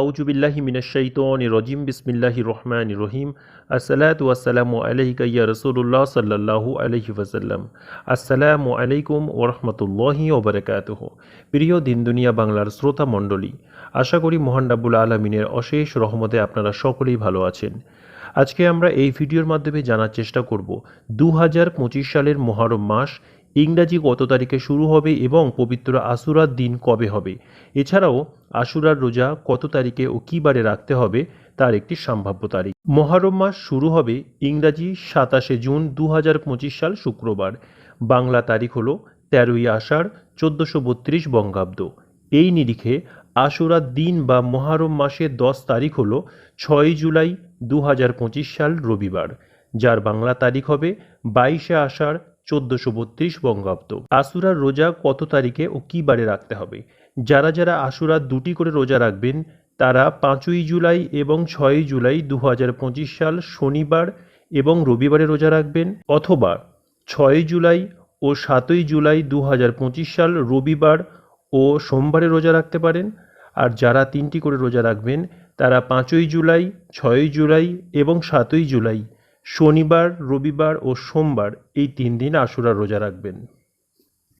আউজুবিল্লাহি মিনাশাইতন রজিম বিসমিল্লাহি রহমান রহিম। আসসালাত ওয়াসালামু আলাইকা ইয়া রসুল্লাহ সাল্লাল্লাহু আলহি আসসালামু আলাইকুম ওরহমতুল্লাহি প্রিয় দিন দুনিয়া বাংলার শ্রোতা মণ্ডলী, আশা করি মহান রাব্বুল আলমিনের অশেষ রহমতে আপনারা সকলেই ভালো আছেন। আজকে আমরা এই ভিডিওর মাধ্যমে জানার চেষ্টা করব দু হাজার পঁচিশ সালের মহরম মাস ইংরাজি কত তারিখে শুরু হবে এবং পবিত্র আশুরার দিন কবে হবে? এছাড়াও, আশুরার রোজা কত তারিখে ও কী বারে রাখতে হবে তার একটি সম্ভাব্য তারিখ। মহরম মাস শুরু হবে ইংরাজি সাতাশে জুন দু হাজার পঁচিশ সাল শুক্রবার। বাংলা তারিখ হলো তেরোই আষাঢ় চোদ্দোশো বত্রিশ বঙ্গাব্দ। এই নিরিখে আশুরার দিন বা মহারম মাসের দশ তারিখ হলো ছয় জুলাই দু হাজার পঁচিশ সাল রবিবার, যার বাংলা তারিখ হবে বাইশে আষাঢ় চোদ্দোশো বত্রিশ বঙ্গাব্দ। আশুরার রোজা কত তারিখে ও কী বারে রাখতে হবে? যারা যারা আশুরার দুটি করে রোজা রাখবেন, তারা পাঁচই জুলাই এবং ছয়ই জুলাই দু হাজার পঁচিশ সাল শনিবার এবং রবিবারে রোজা রাখবেন, অথবা ছয়ই জুলাই ও সাতই জুলাই দু হাজার পঁচিশ সাল রবিবার ও সোমবারে রোজা রাখতে পারেন, আর যারা তিনটি করে রোজা রাখবেন, তারা পাঁচই জুলাই, ছয়ই জুলাই এবং সাতই জুলাই। শনিবার রবিবার ও সোমবার এই তিন দিন আশুরা রোজা রাখবেন।